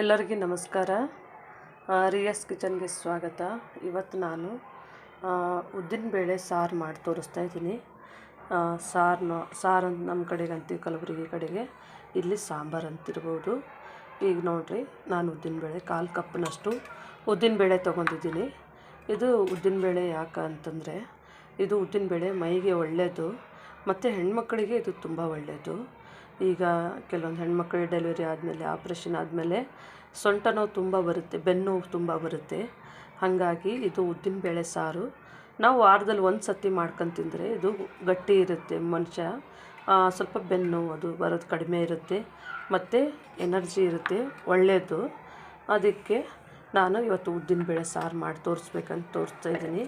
ಎಲ್ಲರಿಗೂ ನಮಸ್ಕಾರ. ರಿಯಸ್ ಕಿಚನ್ಗೆ ಸ್ವಾಗತ. ಇವತ್ತು ನಾನು ಉದ್ದಿನಬೇಳೆ ಸಾರು ಮಾಡಿ ತೋರಿಸ್ತಾ ಇದ್ದೀನಿ. ಸಾರನ್ನ ಸಾರು ಅಂತ ನಮ್ಮ ಕಡೆಗೆ ಅಂತೀವಿ ಕಲಬುರಗಿ ಕಡೆಗೆ ಇಲ್ಲಿ ಸಾಂಬಾರು ಅಂತಿರ್ಬೋದು. ಈಗ ನೋಡಿರಿ, ನಾನು ಉದ್ದಿನಬೇಳೆ ಕಾಲು ಕಪ್ನಷ್ಟು ಉದ್ದಿನಬೇಳೆ ತೊಗೊಂಡಿದ್ದೀನಿ. ಇದು ಉದ್ದಿನಬೇಳೆ ಯಾಕೆ ಅಂತಂದರೆ, ಇದು ಉದ್ದಿನಬೇಳೆ ಮೈಗೆ ಒಳ್ಳೆಯದು ಮತ್ತು ಹೆಣ್ಮಕ್ಕಳಿಗೆ ಇದು ತುಂಬ ಒಳ್ಳೆಯದು ಈಗ ಕೆಲವೊಂದು ಹೆಣ್ಮಕ್ಳಿಗೆ ಡೆಲಿವರಿ ಆದಮೇಲೆ ಆಪ್ರೇಷನ್ ಆದಮೇಲೆ ಸೊಂಟ ನೋವು ತುಂಬ ಬರುತ್ತೆ, ಬೆನ್ನು ನೋವು ತುಂಬ ಬರುತ್ತೆ. ಹಾಗಾಗಿ ಇದು ಉದ್ದಿನ ಬೇಳೆ ಸಾರು. ನಾವು ವಾರದಲ್ಲಿ ಒಂದು ಸತಿ ಮಾಡ್ಕೊಂಡು ತಿಂದರೆ ಇದು ಗಟ್ಟಿ ಇರುತ್ತೆ ಮನುಷ್ಯ. ಸ್ವಲ್ಪ ಬೆನ್ನು ಅದು ಬರೋದು ಕಡಿಮೆ ಇರುತ್ತೆ. ಮತ್ತು ಎನರ್ಜಿ ಇರುತ್ತೆ ಒಳ್ಳೆಯದು ಅದಕ್ಕೆ ನಾನು ಇವತ್ತು ಉದ್ದಿನಬೇಳೆ ಸಾರು ಮಾಡಿ ತೋರಿಸ್ಬೇಕಂತ ತೋರಿಸ್ತಾ ಇದ್ದೀನಿ.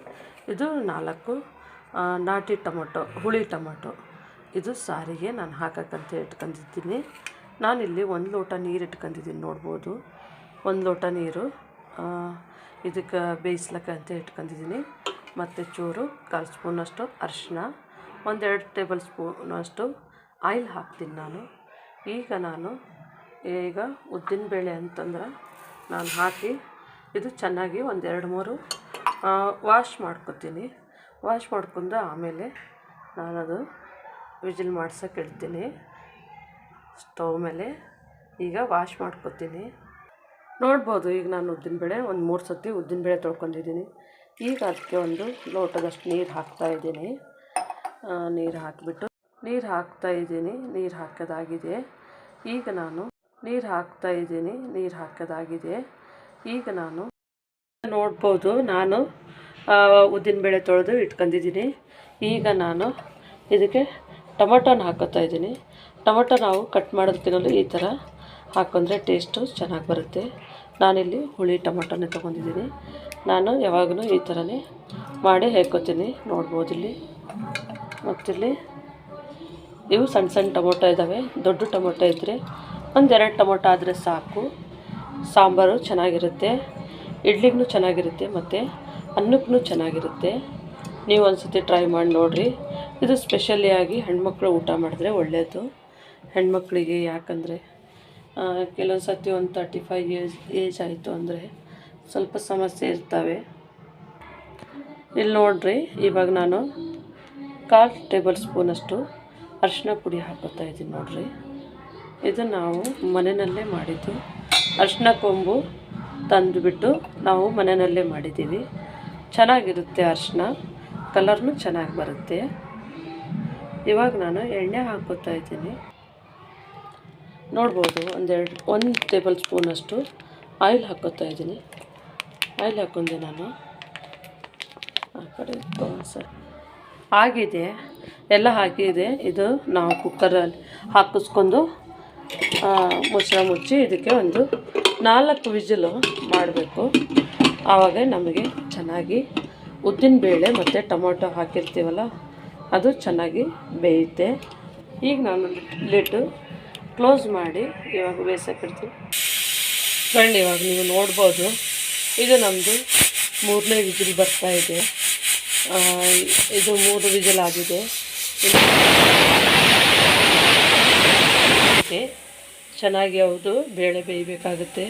ಇದು ನಾಲ್ಕು ನಾಟಿ ಟೊಮೊಟೊ, ಹುಳಿ ಟೊಮೊಟೊ. ಇದು ಸಾರಿಗೆ ನಾನು ಹಾಕಕ್ಕಂತ ಇಟ್ಕೊಂಡಿದ್ದೀನಿ. ನಾನಿಲ್ಲಿ ಒಂದು ಲೋಟ ನೀರು ಇಟ್ಕೊಂಡಿದ್ದೀನಿ ನೋಡ್ಬೋದು. ಒಂದು ಲೋಟ ನೀರು ಇದಕ್ಕೆ ಬೇಯಿಸ್ಲಕ್ಕ ಅಂತ ಇಟ್ಕೊಂಡಿದ್ದೀನಿ. ಮತ್ತು ಚೂರು ಕಾಲು ಸ್ಪೂನಷ್ಟು ಅರಿಶಿನ ಒಂದೆರಡು ಟೇಬಲ್ ಸ್ಪೂನಷ್ಟು ಆಯಿಲ್ ಹಾಕ್ತೀನಿ ನಾನು. ಈಗ ನಾನು ಈಗ ಉದ್ದಿನಬೇಳೆ ಅಂತಂದ್ರೆ ನಾನು ಹಾಕಿ ಇದು ಚೆನ್ನಾಗಿ ಒಂದೆರಡು ಮೂರು ವಾಶ್ ಮಾಡ್ಕೊತೀನಿ. ವಾಶ್ ಮಾಡ್ಕೊಂಡು ಆಮೇಲೆ ನಾನದು ವಿಜಿಲ್ ಮಾಡ್ಸೋಕೆ ಇಡ್ತೀನಿ. ಸ್ಟವ್ ಮೇಲೆ. ಈಗ ವಾಶ್ ಮಾಡ್ಕೊತೀನಿ. ನೋಡ್ಬೋದು, ಈಗ ನಾನು ಉದ್ದಿನಬೇಳೆ ಒಂದು ಮೂರು ಸತಿ ಉದ್ದಿನಬೇಳೆ ತೊಳ್ಕೊಂಡಿದ್ದೀನಿ. ಈಗ ಅದಕ್ಕೆ ಒಂದು ಲೋಟದಷ್ಟು ನೀರು ಹಾಕ್ತಾಯಿದ್ದೀನಿ ನೀರು ಹಾಕಿಬಿಟ್ಟು ನೀರು ಹಾಕ್ತಾಯಿದ್ದೀನಿ ನೀರು ಹಾಕೋದಾಗಿದೆ. ಈಗ ನಾನು ನೀರು ಹಾಕ್ತಾಯಿದ್ದೀನಿ ನೀರು ಹಾಕೋದಾಗಿದೆ. ಈಗ ನಾನು ನೋಡ್ಬೋದು, ನಾನು ಉದ್ದಿನಬೇಳೆ ತೊಳೆದು ಇಟ್ಕೊಂಡಿದ್ದೀನಿ. ಈಗ ನಾನು ಇದಕ್ಕೆ ಟೊಮೊಟೊನ ಹಾಕೋತಾ ಇದ್ದೀನಿ. ಟೊಮೊಟೊ ನಾವು ಕಟ್ ಮಾಡೋದಕ್ಕಿಂತಲೂ ಈ ಥರ ಹಾಕೊಂಡ್ರೆ ಟೇಸ್ಟು ಚೆನ್ನಾಗಿ ಬರುತ್ತೆ. ನಾನಿಲ್ಲಿ ಹುಳಿ ಟೊಮೊಟೊನೇ ತೊಗೊಂಡಿದ್ದೀನಿ. ನಾನು ಯಾವಾಗಲೂ ಈ ಥರನೇ ಮಾಡಿ ಹೇಳ್ಕೊತೀನಿ ನೋಡ್ಬೋದು ಇಲ್ಲಿ. ಮತ್ತಿಲ್ಲಿ ಇವು ಸಣ್ಣ ಸಣ್ಣ ಟೊಮೊಟೊ ಇದ್ದಾವೆ ದೊಡ್ಡ ಟೊಮೊಟೊ ಇದ್ದರೆ ಒಂದೆರಡು ಟೊಮೊಟೊ ಆದರೆ ಸಾಕು. ಸಾಂಬಾರು ಚೆನ್ನಾಗಿರುತ್ತೆ. ಇಡ್ಲಿಗೂ ಚೆನ್ನಾಗಿರುತ್ತೆ. ಮತ್ತು ಅನ್ನಕ್ಕೂ ಚೆನ್ನಾಗಿರುತ್ತೆ. ನೀವು ಒಂದು ಸತಿ ಟ್ರೈ ಮಾಡಿ ನೋಡಿರಿ. ಇದು ಸ್ಪೆಷಲಿಯಾಗಿ ಹೆಣ್ಮಕ್ಳು ಊಟ ಮಾಡಿದ್ರೆ ಒಳ್ಳೆಯದು ಹೆಣ್ಮಕ್ಳಿಗೆ ಯಾಕಂದರೆ ಕೆಲವೊಂದು ಸತಿ ಒಂದು ತರ್ಟಿ ಫೈವ್ ಏಜ್ ಏಜ್ ಆಯಿತು ಅಂದರೆ ಸ್ವಲ್ಪ ಸಮಸ್ಯೆ ಇರ್ತವೆ. ಇಲ್ಲಿ ನೋಡ್ರಿ, ಇವಾಗ ನಾನು ಕಾಲು ಟೇಬಲ್ ಸ್ಪೂನಷ್ಟು ಅರಿಶಿನ ಪುಡಿ ಹಾಕೋತಾ ಇದ್ದೀನಿ ನೋಡ್ರಿ. ಇದು ನಾವು ಮನೆಯಲ್ಲೇ ಮಾಡಿದ್ದು. ಅರಿಶಿನ ಕೊಂಬು ತಂದುಬಿಟ್ಟು ನಾವು ಮನೆಯಲ್ಲೇ ಮಾಡಿದ್ದೀವಿ. ಚೆನ್ನಾಗಿರುತ್ತೆ ಅರಿಶಿನ ಕಲರ್ನು ಚೆನ್ನಾಗಿ ಬರುತ್ತೆ. ಇವಾಗ ನಾನು ಎಣ್ಣೆ ಹಾಕೋತಾ ಇದ್ದೀನಿ. ನೋಡ್ಬೋದು ಒಂದೆರಡು ಒಂದು ಟೇಬಲ್ ಸ್ಪೂನಷ್ಟು ಆಯಿಲ್ ಹಾಕೋತಾ ಇದ್ದೀನಿ. ಆಯಿಲ್ ಹಾಕ್ಕೊಂಡೆ ನಾನು. ಆ ಕಡೆ ಸರ್. ಆಗಿದೆ, ಎಲ್ಲ ಹಾಕಿದೆ. ಇದು ನಾವು ಕುಕ್ಕರಲ್ಲಿ ಹಾಕಿಸ್ಕೊಂಡು ಮುಚ್ಚಳ ಮುಚ್ಚಿ ಇದಕ್ಕೆ ಒಂದು ನಾಲ್ಕು ವಿಜಿಲು ಮಾಡಬೇಕು. ಆವಾಗ ನಮಗೆ ಚೆನ್ನಾಗಿ ಉದ್ದಿನಬೇಳೆ ಮತ್ತು ಟೊಮೊಟೊ ಹಾಕಿರ್ತೀವಲ್ಲ ಅದು ಚೆನ್ನಾಗಿ ಬೇಯುತ್ತೆ. ಈಗ ನಾನು ಲಿಟ್ಟು ಕ್ಲೋಸ್ ಮಾಡಿ ಇವಾಗ ಬೇಯಿಸೋಕಿಡ್ತೀವಿ ಫ್ರೆಂಡ್ ಇವಾಗ ನೀವು ನೋಡ್ಬೋದು. ಇದು ನಮ್ಮದು ಮೂರನೇ ವಿಜಿಲ್ ಬರ್ತಾ ಇದೆ. ಇದು ಮೂರು ವಿಜಿಲ್ ಆಗಿದೆ. ಚೆನ್ನಾಗಿ ಹೌದು, ಬೇಳೆ ಬೇಯಬೇಕಾಗುತ್ತೆ.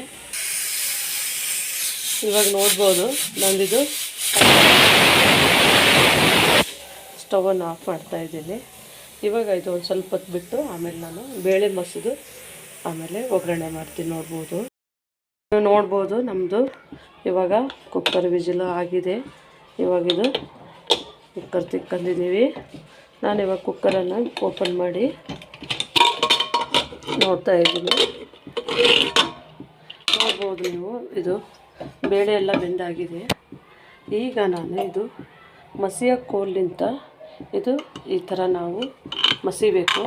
ಇವಾಗ ನೋಡ್ಬೋದು, ನಂದಿದು ಸ್ಟವನ್ನು ಆಫ್ ಮಾಡ್ತಾ ಇದ್ದೀನಿ. ಇವಾಗ ಇದು ಒಂದು ಸ್ವಲ್ಪ ಹೊತ್ತು ಬಿಟ್ಟು ಆಮೇಲೆ ನಾನು ಬೇಳೆ ಮಸಿದು, ಆಮೇಲೆ ಒಗ್ಗರಣೆ ಮಾಡ್ತೀನಿ ನೋಡ್ಬೋದು. ನೋಡ್ಬೋದು ನಮ್ಮದು ಇವಾಗ ಕುಕ್ಕರ್ ವಿಜಿಲು ಆಗಿದೆ. ಇವಾಗ ಇದು ಕುಕ್ಕರ್ ತಿಕ್ಕಂದಿದ್ದೀವಿ ನಾನು ಇವಾಗ ಕುಕ್ಕರನ್ನು ಓಪನ್ ಮಾಡಿ ನೋಡ್ತಾ ಇದ್ದೀನಿ. ನೋಡ್ಬೋದು ನೀವು, ಇದು ಬೇಳೆ ಎಲ್ಲ ಬೆಂದಾಗಿದೆ. ಈಗ ನಾನು ಇದು ಮಸಿಯ ಕೋಲಿಂತ ಇದು ಈ ಥರ ನಾವು ಮಸಿಬೇಕು.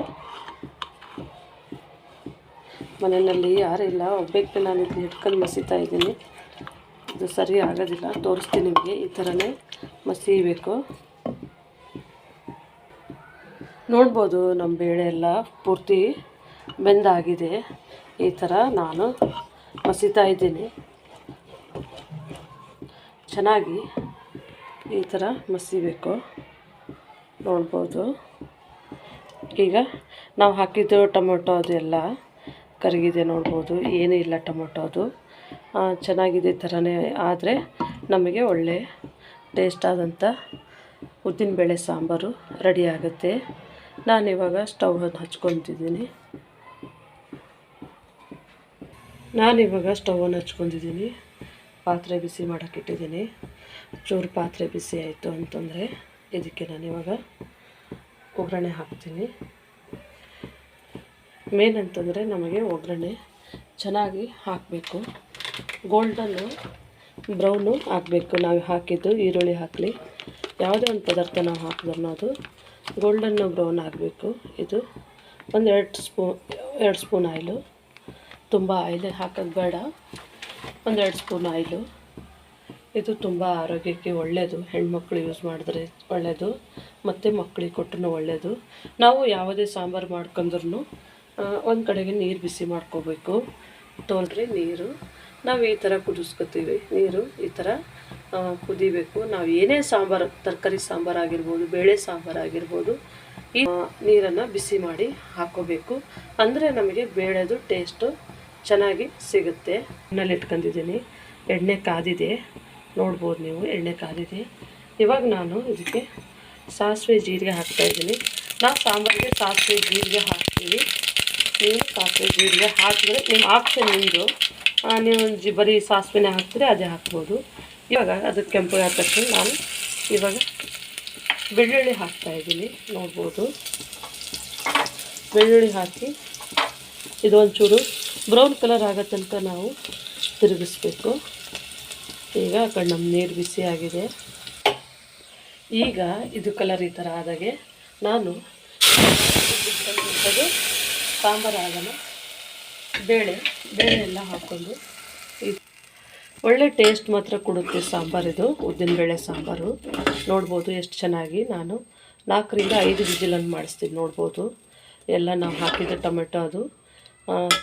ಮನೆಯಲ್ಲಿ ಯಾರಿಲ್ಲ ಒಬ್ಬಕ್ಕೆ ನಾನು ಇದು ಹಿಡ್ಕೊಂಡು ಮಸಿತಾ ಇದ್ದೀನಿ. ಇದು ಸರಿ ಆಗೋದಿಲ್ಲ. ತೋರಿಸ್ತೀನಿ ನಿಮಗೆ. ಈ ಥರನೇ ಮಸಿಬೇಕು. ನೋಡ್ಬೋದು ನಮ್ಮ ಬೇಳೆ ಎಲ್ಲ ಪೂರ್ತಿ ಬೆಂದಾಗಿದೆ. ಈ ಥರ ನಾನು ಮಸಿತಾ ಇದ್ದೀನಿ. ಚೆನ್ನಾಗಿ ಈ ಥರ ಮಸಿಬೇಕು. ನೋಡ್ಬೋದು. ಈಗ ನಾವು ಹಾಕಿದ್ದು ಟೊಮೊಟೊ ಅದೆಲ್ಲ ಕರಗಿದೆ ನೋಡ್ಬೋದು. ಏನೂ ಇಲ್ಲ ಟೊಮೊಟೊ ಅದು. ಚೆನ್ನಾಗಿದೆ ಥರನೇ ಆದರೆ ನಮಗೆ ಒಳ್ಳೆ ಟೇಸ್ಟಾದಂಥ ಉದ್ದಿನಬೇಳೆ ಸಾಂಬಾರು ರೆಡಿ ಆಗುತ್ತೆ. ನಾನಿವಾಗ ಸ್ಟವನ್ನು ಹಚ್ಕೊತಿದ್ದೀನಿ ನಾನಿವಾಗ ಸ್ಟವನ್ನು ಹಚ್ಕೊಂಡಿದ್ದೀನಿ. ಪಾತ್ರೆ ಬಿಸಿ ಮಾಡೋಕ್ಕಿಟ್ಟಿದ್ದೀನಿ ಚೂರು ಪಾತ್ರೆ ಬಿಸಿ ಆಯಿತು ಅಂತಂದರೆ. ಇದಕ್ಕೆ ನಾನು ಇವಾಗ ಒಗ್ಗರಣೆ ಹಾಕ್ತೀನಿ. ಮೇನ್ ಅಂತಂದರೆ ನಮಗೆ ಒಗ್ಗರಣೆ ಚೆನ್ನಾಗಿ ಹಾಕಬೇಕು. ಗೋಲ್ಡನ್ನು ಬ್ರೌನು ಹಾಕಬೇಕು. ನಾವು ಹಾಕಿದ್ದು ಈರುಳ್ಳಿ ಹಾಕಲಿ. ಯಾವುದೇ ಒಂದು ಪದಾರ್ಥ ನಾವು ಹಾಕಿದ್ರು ಅದು ಗೋಲ್ಡನ್ನು ಬ್ರೌನ್ ಆಗಬೇಕು. ಇದು ಒಂದು ಎರಡು ಸ್ಪೂನ್ ಎರಡು ಸ್ಪೂನ್ ಆಯಿಲು. ತುಂಬ ಆಯಿಲ್ ಹಾಕೋದು ಬೇಡ. ಒಂದೆರಡು ಸ್ಪೂನ್ ಆಯಿಲು. ಇದು ತುಂಬ ಆರೋಗ್ಯಕ್ಕೆ ಒಳ್ಳೆಯದು ಹೆಣ್ಮಕ್ಳು ಯೂಸ್ ಮಾಡಿದ್ರೆ ಒಳ್ಳೆಯದು ಮತ್ತು ಮಕ್ಕಳಿಗೆ ಕೊಟ್ಟರು ಒಳ್ಳೆಯದು ನಾವು ಯಾವುದೇ ಸಾಂಬಾರು ಮಾಡ್ಕೊಂಡ್ರೂ ಒಂದು ಕಡೆಗೆ ನೀರು ಬಿಸಿ ಮಾಡ್ಕೋಬೇಕು. ತೋಲ್ರಿ ನೀರು. ನಾವು ಈ ಥರ ಕುದಿಸ್ಕೊತೀವಿ. ನೀರು ಈ ಥರ ಕುದಿಬೇಕು. ನಾವು ಏನೇ ಸಾಂಬಾರು, ತರಕಾರಿ ಸಾಂಬಾರು ಆಗಿರ್ಬೋದು, ಬೇಳೆ ಸಾಂಬಾರು ಆಗಿರ್ಬೋದು, ಈ ನೀರನ್ನು ಬಿಸಿ ಮಾಡಿ ಹಾಕೋಬೇಕು. ಅಂದರೆ ನಮಗೆ ಬೇಳೆದು ಟೇಸ್ಟು ಚೆನ್ನಾಗಿ ಸಿಗುತ್ತೆ. ಎಣ್ಣೆಲಿ ಇಟ್ಕೊಂಡಿದ್ದೀನಿ. ಎಣ್ಣೆ ಕಾದಿದೆ. ನೋಡ್ಬೋದು ನೀವು, ಎಣ್ಣೆ ಕಾದಿದೆ ಇವಾಗ ನಾನು ಇದಕ್ಕೆ ಸಾಸಿವೆ ಜೀರಿಗೆ ಹಾಕ್ತಾಯಿದ್ದೀನಿ ನಾವು ಸಾಂಬಾರಿಗೆ ಸಾಸಿವೆ ಜೀರಿಗೆ ಹಾಕ್ತೀವಿ ನೀವು ಸಾಸಿವೆ ಜೀರಿಗೆ ಹಾಕಿದ್ರೆ ನಿಮ್ಮ ಆಪ್ಷನ್ ನಿಮ್ಮದು ನೀವು ಜಿ, ಬರೀ ಸಾಸಿವೆನೇ ಹಾಕ್ತೀರಿ, ಅದೇ ಹಾಕ್ಬೋದು. ಇವಾಗ ಅದು ಕೆಂಪು ತಕ್ಷಣ ನಾನು ಇವಾಗ ಬೆಳ್ಳುಳ್ಳಿ ಹಾಕ್ತಾಯಿದ್ದೀನಿ ನೋಡ್ಬೋದು. ಬೆಳ್ಳುಳ್ಳಿ ಹಾಕಿ ಇದು ಒಂಚೂರು ಬ್ರೌನ್ ಕಲರ್ ಆಗೋ ತನಕ ನಾವು ತಿರುಗಿಸ್ಬೇಕು. ಈಗ ಕಡೆ ನಮ್ಮ ನೀರು ಬಿಸಿ ಆಗಿದೆ. ಈಗ ಇದು ಕಲರ್ ಈ ಥರ ಆದಾಗೆ ನಾನು ಸಾಂಬಾರು ಆಗಲ್ಲ, ಬೇಳೆ ಬೇಳೆ ಎಲ್ಲ ಹಾಕ್ಕೊಂಡು ಇದು ಒಳ್ಳೆ ಟೇಸ್ಟ್ ಮಾತ್ರ ಕೊಡುತ್ತೆ ಸಾಂಬಾರಿದು ಉದ್ದಿನಬೇಳೆ ಸಾಂಬಾರು. ನೋಡ್ಬೋದು ಎಷ್ಟು ಚೆನ್ನಾಗಿ ನಾನು ನಾಲ್ಕರಿಂದ ಐದು ವಿಜಿಲನ್ನು ಮಾಡಿಸ್ತೀನಿ, ನೋಡ್ಬೋದು. ಎಲ್ಲ ನಾವು ಹಾಕಿದ ಟೊಮೆಟೊ ಅದು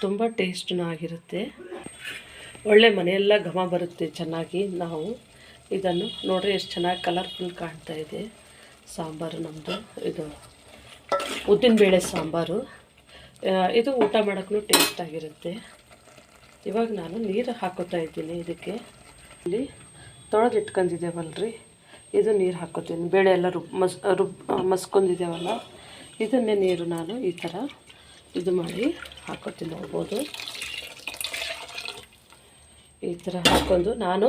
ತುಂಬ ಟೇಸ್ಟ್ನೂ ಆಗಿರುತ್ತೆ. ಒಳ್ಳೆ ಮನೆಯೆಲ್ಲ ಘಮ ಬರುತ್ತೆ ಚೆನ್ನಾಗಿ. ನಾವು ಇದನ್ನು ನೋಡ್ರಿ ಎಷ್ಟು ಚೆನ್ನಾಗಿ ಕಲರ್ಫುಲ್ ಕಾಣ್ತಾ ಇದೆ. ಸಾಂಬಾರು ನಮ್ಮದು ಇದು ಉದ್ದಿನಬೇಳೆ ಸಾಂಬಾರು. ಆ, ಇದು ಊಟ ಮಾಡೋಕ್ಕೂ ಟೇಸ್ಟ್ ಆಗಿರುತ್ತೆ. ಇವಾಗ ನಾನು ನೀರು ಹಾಕೋತಾ ಇದ್ದೀನಿ ಇದಕ್ಕೆ. ಇಲ್ಲಿ ತೊಳೆದಿಟ್ಕೊಂಡಿದ್ದೇವಲ್ರಿ ಇದು ನೀರು ಹಾಕೋತೀನಿ. ಬೇಳೆ ಎಲ್ಲ ರುಬ್ ಮಸ್ ರುಬ್ ಮಸ್ಕೊಂಡಿದ್ದೇವಲ್ಲ. ಇದನ್ನೇ ನೀರು ನಾನು ಈ ಥರ ಇದು ಮಾಡಿ ಹಾಕೋತೀನಿ ನೋಡ್ಬೋದು. ಈ ಥರ ಹಾಕ್ಕೊಂಡು ನಾನು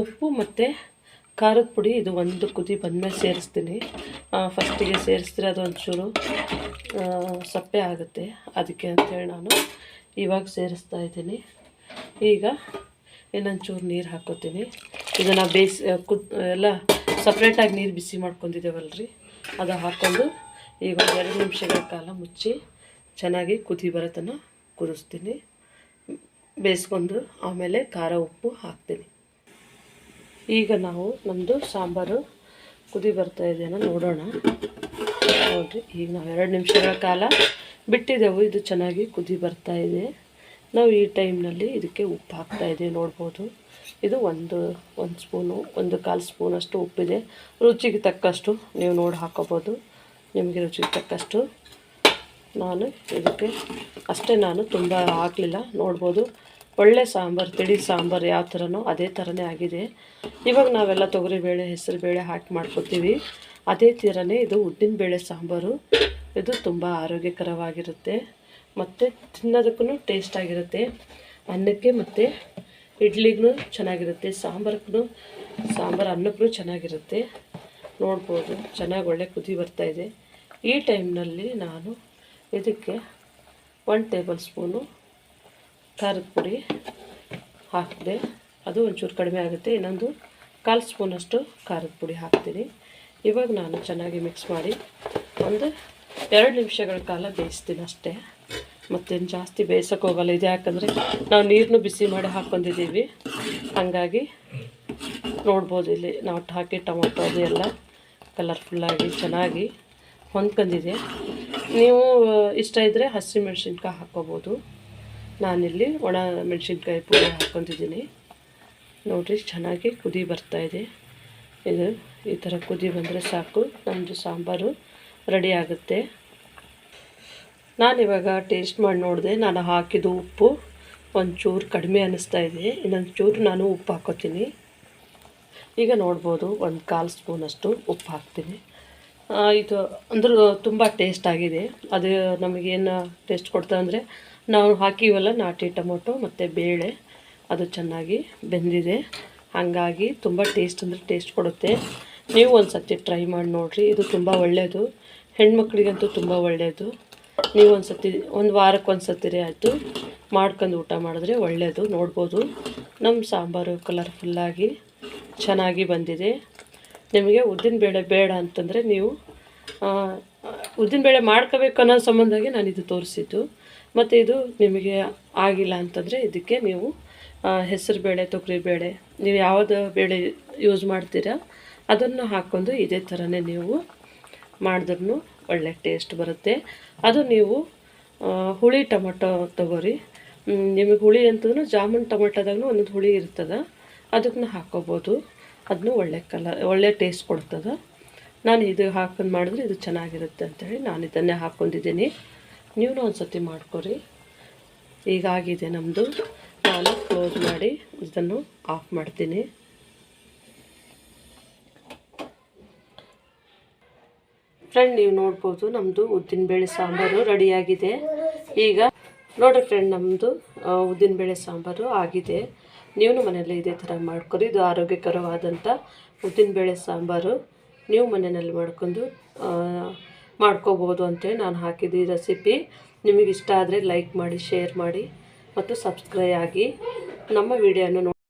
ಉಪ್ಪು ಮತ್ತು ಖಾರದ ಪುಡಿ ಇದು ಒಂದು ಕುದಿ ಬಂದಮೇಲೆ ಸೇರಿಸ್ತೀನಿ. ಫಸ್ಟಿಗೆ ಸೇರಿಸಿದ್ರೆ ಅದು ಒಂಚೂರು ಸಪ್ಪೆ ಆಗುತ್ತೆ. ಅದಕ್ಕೆ ಅಂತೇಳಿ ನಾನು ಇವಾಗ ಸೇರಿಸ್ತಾ ಇದ್ದೀನಿ. ಈಗ ಇನ್ನೊಂಚೂರು ನೀರು ಹಾಕೋತೀನಿ. ಇದನ್ನು ಬೇಸ್ ಕುದ್, ಎಲ್ಲ ಸಪ್ರೇಟಾಗಿ ನೀರು ಬಿಸಿ ಮಾಡ್ಕೊಂಡಿದ್ದೇವಲ್ರಿ. ಅದು ಹಾಕ್ಕೊಂಡು ಈಗ ಒಂದು ಎರಡು ನಿಮಿಷಗಳ ಕಾಲ ಮುಚ್ಚಿ ಚೆನ್ನಾಗಿ ಕುದಿ ಬರೋ ತನಕ ಕುದಿಸ್ತೀನಿ. ಬೇಯಿಸ್ಕೊಂಡು ಆಮೇಲೆ ಖಾರ ಉಪ್ಪು ಹಾಕ್ತೀನಿ. ಈಗ ನಾವು ನಮ್ಮದು ಸಾಂಬಾರು ಕುದಿ ಬರ್ತಾ ಇದೆಯನ್ನು ನೋಡೋಣ. ನೋಡಿರಿ, ಈಗ ನಾವು ಎರಡು ನಿಮಿಷಗಳ ಕಾಲ ಬಿಟ್ಟಿದ್ದೆವು ಇದು ಚೆನ್ನಾಗಿ ಕುದಿ ಬರ್ತಾ ಇದೆ. ನಾವು ಈ ಟೈಮ್ನಲ್ಲಿ ಇದಕ್ಕೆ ಉಪ್ಪು ಹಾಕ್ತಾ ಇದೆ ನೋಡ್ಬೋದು. ಇದು ಒಂದು ಒಂದು ಸ್ಪೂನು, ಒಂದು ಕಾಲು ಸ್ಪೂನಷ್ಟು ಉಪ್ಪಿದೆ. ರುಚಿಗೆ ತಕ್ಕಷ್ಟು ನೀವು ನೋಡಿ ಹಾಕೋಬೋದು. ನಿಮಗೆ ರುಚಿಗೆ ತಕ್ಕಷ್ಟು ನಾನು ಇದಕ್ಕೆ ಅಷ್ಟೇ ನಾನು ತುಂಬ ಹಾಕಲಿಲ್ಲ. ನೋಡ್ಬೋದು, ಒಳ್ಳೆ ಸಾಂಬಾರು, ತಿಳಿ ಸಾಂಬಾರು ಯಾವ ಥರನೋ ಅದೇ ಥರನೇ ಆಗಿದೆ. ಇವಾಗ ನಾವೆಲ್ಲ ತೊಗರಿಬೇಳೆ ಹೆಸರುಬೇಳೆ ಹಾಕಿ ಮಾಡ್ಕೊತೀವಿ. ಅದೇ ಥರನೇ ಇದು ಉದ್ದಿನಬೇಳೆ ಸಾಂಬಾರು. ಇದು ತುಂಬ ಆರೋಗ್ಯಕರವಾಗಿರುತ್ತೆ. ಮತ್ತು ತಿನ್ನೋದಕ್ಕೂ ಟೇಸ್ಟ್ ಆಗಿರುತ್ತೆ. ಅನ್ನಕ್ಕೆ ಮತ್ತು ಇಡ್ಲಿಗೂ ಚೆನ್ನಾಗಿರುತ್ತೆ. ಸಾಂಬಾರ್ಗೂ ಸಾಂಬಾರು ಅನ್ನಕ್ಕೂ ಚೆನ್ನಾಗಿರುತ್ತೆ. ನೋಡ್ಬೋದು, ಚೆನ್ನಾಗಿ ಒಳ್ಳೆ ಕುದಿ ಬರ್ತಾ ಇದೆ. ಈ ಟೈಮ್ನಲ್ಲಿ ನಾನು ಇದಕ್ಕೆ ಒನ್ ಟೇಬಲ್ ಸ್ಪೂನು ಖಾರದ ಪುಡಿ ಹಾಕಿದೆ. ಅದು ಒಂಚೂರು ಕಡಿಮೆ ಆಗುತ್ತೆ. ಇನ್ನೊಂದು ಕಾಲು ಸ್ಪೂನಷ್ಟು ಖಾರದ ಪುಡಿ ಹಾಕ್ತೀನಿ. ಇವಾಗ ನಾನು ಚೆನ್ನಾಗಿ ಮಿಕ್ಸ್ ಮಾಡಿ ಒಂದು ಎರಡು ನಿಮಿಷಗಳ ಕಾಲ ಬೇಯಿಸ್ತೀನಿ ಅಷ್ಟೇ. ಮತ್ತೇನು ಜಾಸ್ತಿ ಬೇಯಿಸೋಕೆ ಹೋಗಲ್ಲ. ಇದು ಯಾಕಂದರೆ ನಾವು ನೀರನ್ನು ಬಿಸಿ ಮಾಡಿ ಹಾಕ್ಕೊಂಡಿದ್ದೀವಿ. ಹಾಗಾಗಿ ನೋಡ್ಬೋದು ಇಲ್ಲಿ ನಾವು ಹಾಕಿ ಟೊಮೊಟೊ ಅದು ಎಲ್ಲ ಕಲರ್ಫುಲ್ಲಾಗಿ ಚೆನ್ನಾಗಿ ಹೊಂದ್ಕೊಂಡಿದೆ. ನೀವು ಇಷ್ಟ ಇದ್ದರೆ ಹಸಿ ಮೆಣಸಿನ್ಕಾಯಿ ಹಾಕ್ಕೋಬೋದು. ನಾನಿಲ್ಲಿ ಒಣ ಮೆಣಸಿನ್ಕಾಯಿ ಪುಡಿ ಹಾಕ್ಕೊತಿದ್ದೀನಿ ನೋಡಿರಿ, ಚೆನ್ನಾಗಿ ಕುದಿ ಬರ್ತಾ ಇದೆ. ಇದು, ಈ ಥರ ಕುದಿ ಬಂದರೆ ಸಾಕು. ನಮ್ಮದು ಸಾಂಬಾರು ರೆಡಿ ಆಗುತ್ತೆ. ನಾನಿವಾಗ ಟೇಸ್ಟ್ ಮಾಡಿ ನೋಡಿದೆ, ನಾನು ಹಾಕಿದ್ದು ಉಪ್ಪು. ಒಂಚೂರು ಕಡಿಮೆ ಅನ್ನಿಸ್ತಾ ಇದೆ. ಇನ್ನೊಂದು ಚೂರು ನಾನು ಉಪ್ಪು ಹಾಕೋತೀನಿ ಈಗ ನೋಡ್ಬೋದು ಒಂದು ಕಾಲು ಸ್ಪೂನಷ್ಟು ಉಪ್ಪು ಹಾಕ್ತೀನಿ. ಇದು ಅಂದ್ರೆ ತುಂಬ ಟೇಸ್ಟ್ ಆಗಿದೆ. ಅದು ನಮಗೇನು ಟೇಸ್ಟ್ ಕೊಡ್ತದೆ ಅಂದರೆ ನಾವು ಹಾಕಿವಲ್ಲ ನಾಟಿ ಟೊಮೊಟೊ ಮತ್ತು ಬೇಳೆ, ಅದು ಚೆನ್ನಾಗಿ ಬೆಂದಿದೆ. ಹಾಗಾಗಿ ತುಂಬ ಟೇಸ್ಟ್ ಅಂದರೆ ಟೇಸ್ಟ್ ಕೊಡುತ್ತೆ. ನೀವು ಒಂದು ಸತಿ ಟ್ರೈ ಮಾಡಿ ನೋಡಿರಿ, ಇದು ತುಂಬ ಒಳ್ಳೆಯದು ಹೆಣ್ಮಕ್ಳಿಗಂತೂ ತುಂಬ ಒಳ್ಳೆಯದು ನೀವು ಒಂದು ಸತಿ ಒಂದು ವಾರಕ್ಕೆ ಒಂದು ಸತಿರೇ ಆಯಿತು. ಮಾಡ್ಕೊಂಡು ಊಟ ಮಾಡಿದ್ರೆ ಒಳ್ಳೆಯದು ನೋಡ್ಬೋದು. ನಮ್ಮ ಸಾಂಬಾರು ಕಲರ್ಫುಲ್ಲಾಗಿ ಚೆನ್ನಾಗಿ ಬಂದಿದೆ. ನಿಮಗೆ ಉದ್ದಿನಬೇಳೆ ಬೇಡ ಅಂತಂದರೆ ನೀವು ಉದ್ದಿನಬೇಳೆ ಮಾಡ್ಕೋಬೇಕು ಅನ್ನೋ ಸಂಬಂಧಾಗಿ ನಾನು ಇದು ತೋರಿಸಿದ್ದು. ಮತ್ತು ಇದು ನಿಮಗೆ ಆಗಿಲ್ಲ ಅಂತಂದರೆ ಇದಕ್ಕೆ ನೀವು ಹೆಸರು ಬೇಳೆ, ತೊಗರಿ ಬೇಳೆ, ನೀವು ಯಾವುದು ಬೇಳೆ ಯೂಸ್ ಮಾಡ್ತೀರಾ, ಅದನ್ನು ಹಾಕ್ಕೊಂಡು ಇದೇ ಥರನೇ ನೀವು ಮಾಡಿದ್ರೂ ಒಳ್ಳೆ ಟೇಸ್ಟ್ ಬರುತ್ತೆ. ಅದು ನೀವು ಹುಳಿ ಟೊಮೊಟೊ ತೊಗೋರಿ. ನಿಮಗೆ ಹುಳಿ ಅಂತಂದ್ರೆ ಜಾಮೂನ್ ಟೊಮೊಟೊದಾಗೂ ಒಂದೊಂದು ಹುಳಿ ಇರ್ತದೆ ಅದನ್ನು ಹಾಕ್ಕೋಬೋದು. ಅದನ್ನು ಒಳ್ಳೆ ಕಲರ್ ಒಳ್ಳೆ ಟೇಸ್ಟ್ ಕೊಡ್ತದೆ. ನಾನು ಇದು ಹಾಕೊಂಡು ಮಾಡಿದ್ರೆ ಇದು ಚೆನ್ನಾಗಿರುತ್ತೆ ಅಂತೇಳಿ ನಾನು ಇದನ್ನೇ ಹಾಕ್ಕೊಂಡಿದ್ದೀನಿ ನೀವು ಒಂದು ಸತಿ ಮಾಡ್ಕೊರಿ ಈಗಾಗಿದೆ ನಮ್ಮದು ನಾನು ಕ್ಲೋಸ್ ಮಾಡಿ ಇದನ್ನು ಆಫ್ ಮಾಡ್ತೀನಿ. ಫ್ರೆಂಡ್, ನೀವು ನೋಡ್ಬೋದು ನಮ್ಮದು ಉದ್ದಿನಬೇಳೆ ಸಾಂಬಾರು ರೆಡಿಯಾಗಿದೆ. ಈಗ ನೋಡಿರಿ ಫ್ರೆಂಡ್ ನಮ್ಮದು ಉದ್ದಿನಬೇಳೆ ಸಾಂಬಾರು ಆಗಿದೆ. ನೀವು ಮನೆಯಲ್ಲಿ ಇದೇ ಥರ ಮಾಡ್ಕೊರಿ ಇದು ಆರೋಗ್ಯಕರವಾದಂಥ ಉದ್ದಿನಬೇಳೆ ಸಾಂಬಾರು ನೀವು ಮನೆಯಲ್ಲಿ ಮಾಡ್ಕೊಂಡು ಮಾಡ್ಕೋಬೋದು ಅಂತೇಳಿ ನಾನು ಹಾಕಿದ್ದು ಈ ರೆಸಿಪಿ. ನಿಮಗೆ ಇಷ್ಟ ಆದರೆ ಲೈಕ್ ಮಾಡಿ, ಶೇರ್ ಮಾಡಿ ಮತ್ತು ಸಬ್ಸ್ಕ್ರೈಬ್ ಆಗಿ ನಮ್ಮ ವಿಡಿಯೋನ